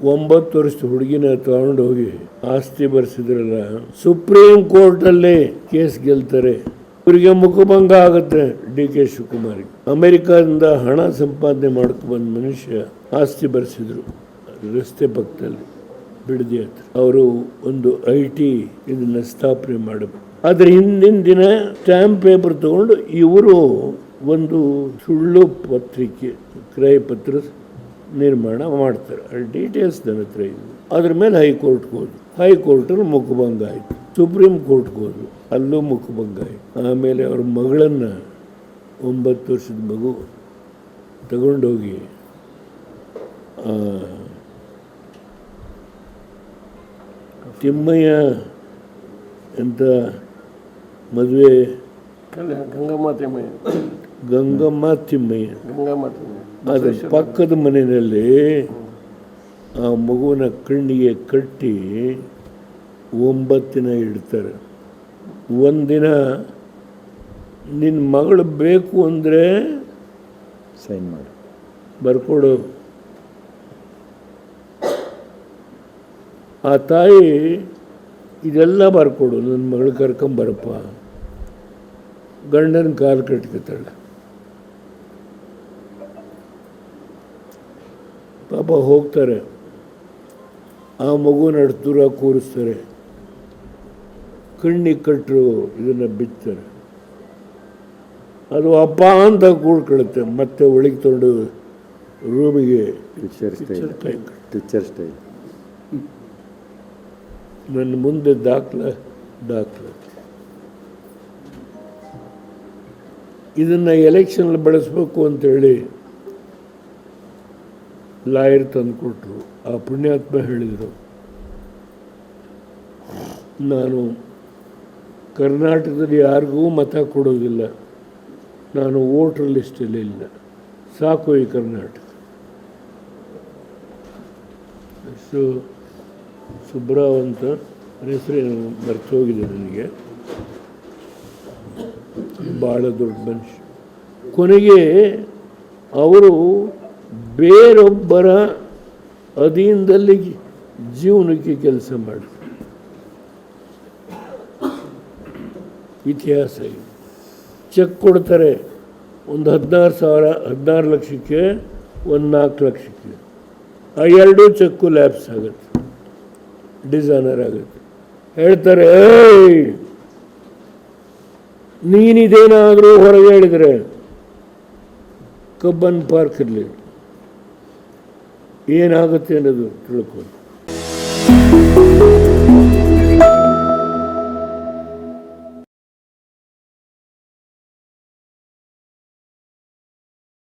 ಒಂಬತ್ತು ವರ್ಷದ ಹುಡುಗಿನ ತಗೊಂಡು ಹೋಗಿ ಆಸ್ತಿ ಬರೆಸಿದ್ರಲ್ಲ ಸುಪ್ರೀಂ ಕೋರ್ಟಲ್ಲಿ ಕೇಸ್ ಗೆಲ್ತಾರೆ. ಇವರಿಗೆ ಮುಖಭಂಗ ಆಗುತ್ತೆ ಡಿ ಕೆ ಶಿವಕುಮಾರ್. ಅಮೆರಿಕದಿಂದ ಹಣ ಸಂಪಾದನೆ ಮಾಡ್ಕೊ ಬಂದ ಮನುಷ್ಯ ಆಸ್ತಿ ಬರೆಸಿದ್ರು ರಸ್ತೆ ಪಕ್ಕದಲ್ಲಿ, ಬಿಡದಿ ಹತ್ರ. ಅವರು ಒಂದು ಐ ಟಿ ಇದನ್ನ ಸ್ಥಾಪನೆ ಮಾಡಬೇಕು ಆದ್ರೆ ಹಿಂದಿನ ದಿನ ಸ್ಟ್ಯಾಂಪ್ ಪೇಪರ್ ತಗೊಂಡು ಇವರು ಒಂದು ಸುಳ್ಳು ಪತ್ರಿಕೆ ಕ್ರಯ ಪತ್ರ ನಿರ್ಮಾಣ ಮಾಡ್ತಾರೆ. ಆ ಡೀಟೇಲ್ಸ್ ನನ್ನ ಹತ್ರ ಇದೆ ಅದ್ರ ಮೇಲೆ ಹೈಕೋರ್ಟ್ಗೆ ಹೋದ್ವಿ ಹೈಕೋರ್ಟಲ್ಲಿ ಮುಖಭಂಗ ಆಯಿತು. ಸುಪ್ರೀಂ ಕೋರ್ಟ್ಗೆ ಹೋದ್ರು. ಅಲ್ಲೂ ಮುಖಭಂಗ ಆಯಿತು. ಆಮೇಲೆ ಅವ್ರ ಮಗಳನ್ನು ಒಂಬತ್ತು ವರ್ಷದ ಮಗು ತಗೊಂಡೋಗಿ ತಿಮ್ಮಯ್ಯ ಅಂತ ಮದುವೆ ಗಂಗಮ್ಮ ತಿಮ್ಮಯ್ಯ. ಗಂಗಮ್ಮ ತಿಮ್ಮಯ್ಯ. ಅದ್ರ ಪಕ್ಕದ ಮನೆಯಲ್ಲಿ ಆ ಮಗುವಿನ ಕಣ್ಣಿಗೆ ಕಟ್ಟಿ ಒಂಬತ್ತಿನ ಇಡ್ತಾರೆ. ಒಂದಿನ ನಿನ್ನ ಮಗಳು ಬೇಕು ಅಂದರೆ ಸೈನ್ ಮಾಡಿ. ಬರ್ಕೊಡು. ಆ ತಾಯಿ ಇದೆಲ್ಲ ಬರ್ಕೊಡು ನನ್ನ ಮಗಳು ಕರ್ಕೊಂಬರಪ್ಪ. ಗಂಡನ ಕಾಲು ಕಟ್ಕೊತಾಳೆ. ಪಾಪ ಹೋಗ್ತಾರೆ. ಆ ಮಗುನ ದೂರ ಕೂರಿಸ್ತಾರೆ. ಕಣ್ಣಿಗೆ ಕಟ್ಟರು ಇದನ್ನು ಬಿತ್ತಾರೆ ಅದು ಅಪ್ಪ ಅಂತ ಕೂಡ್ಕೊಳುತ್ತೆ ಮತ್ತೆ ಒಳಗೆ ತೊಂಡು ರೂಮಿಗೆ ನನ್ನ ಮುಂದೆ ದಾಖಲ ದಾಖಲ. ಇದನ್ನು ಎಲೆಕ್ಷನ್ ಬಳಸಬೇಕು ಅಂತೇಳಿ ಲಾಯರ್ ತಂದುಕೊಟ್ರು. ಆ ಪುಣ್ಯಾತ್ಮ ಹೇಳಿದರು, ನಾನು ಕರ್ನಾಟಕದಲ್ಲಿ ಯಾರಿಗೂ ಮತ ಕೊಡೋದಿಲ್ಲ. ನಾನು ವೋಟರ್ ಲಿಸ್ಟಲ್ಲಿ ಇಲ್ಲ. ಸಾಕು ಈ ಕರ್ನಾಟಕ. ಸೊ ಸುಬ್ರಾವ್ ಅಂತ ಹೆಸರೇನು ಮರ್ತೋಗಿದೆ ನನಗೆ. ಭಾಳ ದೊಡ್ಡ ಮನುಷ್ಯ. ಕೊನೆಗೆ ಅವರು ಬೇರೊಬ್ಬರ ಅಧೀನದಲ್ಲಿ ಜೀವನಕ್ಕೆ ಕೆಲಸ ಮಾಡಿ ಇತಿಹಾಸ ಚೆಕ್ ಕೊಡ್ತಾರೆ, ಒಂದು ಹದಿನಾರು ಸಾವಿರ, ಹದಿನಾರು ಲಕ್ಷಕ್ಕೆ, ಒಂದು ನಾಲ್ಕು ಲಕ್ಷಕ್ಕೆ. ಆ ಎರಡೂ ಚೆಕ್ಕು ಲ್ಯಾಬ್ಸ್ ಆಗುತ್ತೆ. ಡಿಸೈನರ್ ಆಗುತ್ತೆ. ಹೇಳ್ತಾರೆ, ಏಯ್, ನೀನಿದೇನಾದರೂ ಹೊರಗೆ ಹೇಳಿದರೆ ಕಬ್ಬನ್ ಪಾರ್ಕ್ ಇರಲಿ. ಏನಾಗುತ್ತೆ ಅನ್ನೋದು ತಿಳ್ಕೊಂಡು